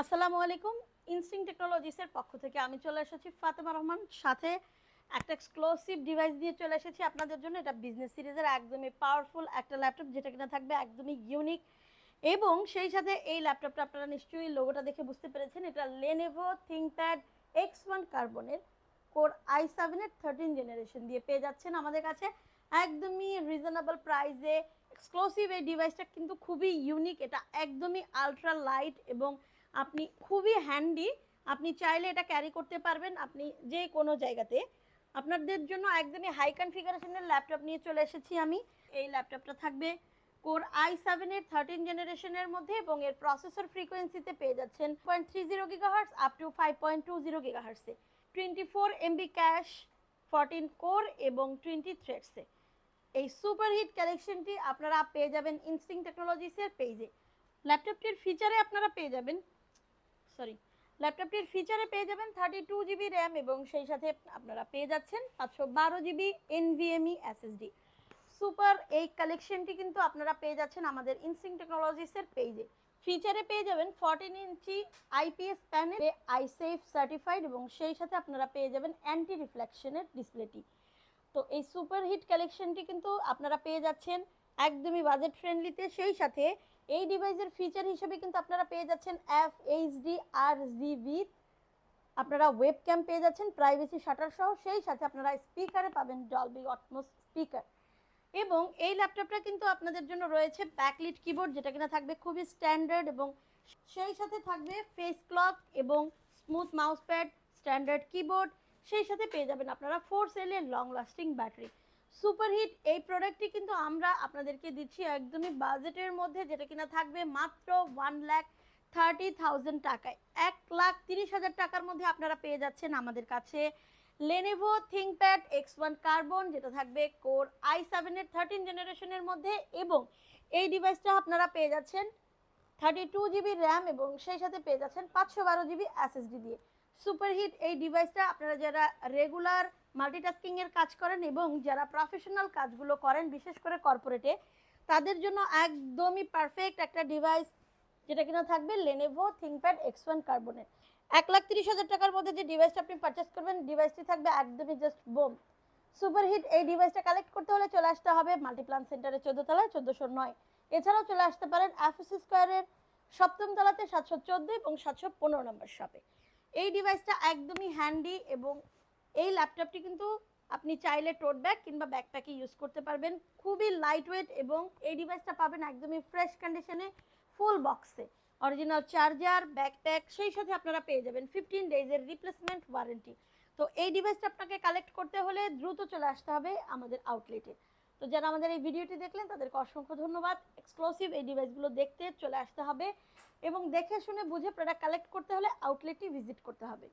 আসসালামু আলাইকুম ইনস্টিং টেকনোলজিসের পক্ষ থেকে আমি চলে এসেছি ফাতেমা রহমান। সাথে একটা এক্সক্লুসিভ ডিভাইস দিয়ে চলে এসেছি আপনাদের জন্য। এটা বিজনেস সিরিজের একদমই পাওয়ারফুল একটা ল্যাপটপ যেটা কিনা থাকবে একদমই ইউনিক এবং সেই সাথে এই ল্যাপটপটা আপনারা নিশ্চয়ই লোগোটা দেখে বুঝতে পেরেছেন। এটা লেনেভো থিংপ্যাড এক্স ওয়ান কার্বনের কোর আই সেভেনের থার্টিন জেনারেশন দিয়ে পেয়ে যাচ্ছেন আমাদের কাছে। একদমই রিজনেবল প্রাইসে এক্সক্লুসিভ এই ডিভাইসটা কিন্তু খুবই ইউনিক এটা একদমই আলট্রা লাইট এবং আপনি খুবই হ্যান্ডি আপনি চাইলে এটা ক্যারি করতে পারবেন আপনি যে কোনো জায়গাতে। আপনাদের জন্য একদমই হাই কনফিগারেশনের ল্যাপটপ নিয়ে চলে এসেছি আমি। এই ল্যাপটপটা থাকবে কোর আই সেভেনের থার্টিন জেনারেশনের মধ্যে এবং এর প্রসেসর ফ্রিকোয়েন্সিতে পেয়ে যাচ্ছেন point three zero gigahertz up to five point two zero গিগাহার্সে twenty four MB cache fourteen core এবং টোয়েন্টি থ্রেডসে এই সুপারহিট কালেকশনটি আপনারা পেয়ে যাবেন ইনস্টিং টেকনোলজিসের পেজে। ল্যাপটপটির ফিচারে আপনারা পেয়ে যাবেন, সরি, ল্যাপটপটির ফিচারে পেয়ে যাবেন থার্টি টু জিবি র্যাম এবং সেই সাথে আপনারা পেয়ে যাচ্ছেন পাঁচশো বারো জিবি এনভিএমই এসএসডি সুপার এই কালেকশনটি কিন্তু আপনারা পেয়ে যাচ্ছেন আমাদের ইনস্টিং টেকনোলজিসের পেজে। ফিচারে পেয়ে যাবেন fourteen inch IPS panel eye safe certified এবং সেই সাথে আপনারা পেয়ে যাবেন অ্যান্টি রিফ্লেকশনের ডিসপ্লেটি তো এই সুপার হিট কালেকশনটি কিন্তু আপনারা পেয়ে যাচ্ছেন একদমই বাজেট ফ্রেন্ডলিতে সেই সাথে এই ডিভাইসের ফিচার হিসেবে কিন্তু আপনারা পেয়ে যাচ্ছেন এফ এইচডি আর জিবি আপনারা ওয়েব ক্যাম পেয়ে যাচ্ছেন প্রাইভেসি শাটার সহ। সেই সাথে আপনারা স্পিকারে পাবেন ডলবি অটমোস স্পিকার এবং এই ল্যাপটপটা কিন্তু আপনাদের জন্য রয়েছে ব্যাকলিট কিবোর্ড যেটা কিনা থাকবে খুবই স্ট্যান্ডার্ড এবং সেই সাথে থাকবে ফেস ক্লক এবং smooth mouse pad standard keyboard সেই সাথে পেয়ে যাবেন আপনারা ফোর সেলের লং লাস্টিং ব্যাটারি সুপারহিট এই প্রোডাক্টটি কিন্তু আমরা আপনাদেরকে দিচ্ছি একদমই বাজেটের মধ্যে, যেটা কিনা থাকবে মাত্র ওয়ান লাখ থার্টি থাউজেন্ড টাকায়। এক লাখ তিরিশ হাজার টাকার মধ্যে আপনারা পেয়ে যাচ্ছেন আমাদের কাছে Lenovo ThinkPad X one carbon যেটা থাকবে কোর আই সেভেনের থার্টিন জেনারেশনের মধ্যে এবং এই ডিভাইসটা আপনারা পেয়ে যাচ্ছেন থার্টি টু জিবি র্যাম এবং সেই সাথে পেয়ে যাচ্ছেন পাঁচশো বারো জিবি এসএসডি দিয়ে। সুপারহিট এই ডিভাইসটা আপনারা যারা রেগুলার মাল্টিটাস্কিং এর কাজ করেন এবং যারা প্রফেশনাল কাজগুলো করেন, বিশেষ করে কর্পোরেটে তাদের জন্য একদমই পারফেক্ট একটা ডিভাইস যেটা কিনা থাকবে লেনেভো থিংপ্যাড এক্স ওয়ান কার্বনের এক লাখ তিরিশ হাজার টাকার মধ্যে যে ডিভাইসটা আপনি পারচেস করবেন ডিভাইসটি থাকবে একদমই জাস্ট বোম। সুপারহিট এই ডিভাইসটা কালেক্ট করতে হলে চলে আসতে হবে মাল্টিপ্লান সেন্টারে চোদ্দ তলায়, চোদ্দোশো নয়। এছাড়াও চলে আসতে পারেন অ্যাফিস স্কোয়ারের সপ্তম তলাতে সাতশো চোদ্দ এবং সাতশো পনেরো নম্বর শপে এই ডিভাইসটা একদমই হ্যান্ডি এবং এই ল্যাপটপটি কিন্তু আপনি চাইলে টোট ব্যাগ কিংবা ব্যাকপ্যাকে ইউজ করতে পারবেন। খুবই লাইট ওয়েট এবং এই ডিভাইসটা পাবেন একদমই ফ্রেশ কন্ডিশনে ফুল বক্সে অরিজিনাল চার্জার ব্যাকপ্যাক সেই সাথে আপনারা পেয়ে যাবেন ফিফটিন ডেজের রিপ্লেসমেন্ট ওয়ারেন্টি তো এই ডিভাইসটা আপনাকে কালেক্ট করতে হলে দ্রুত চলে আসতে হবে আমাদের আউটলেটে তো যারা আমাদের এই ভিডিওটি দেখলেন, তাদেরকে অসংখ্য ধন্যবাদ। এক্সক্লুসিভ এই ডিভাইসগুলো দেখতে চলে আসতে হবে এবং দেখে শুনে বুঝে প্রোডাক্ট কালেক্ট করতে হলে আউটলেটটি ভিজিট করতে হবে।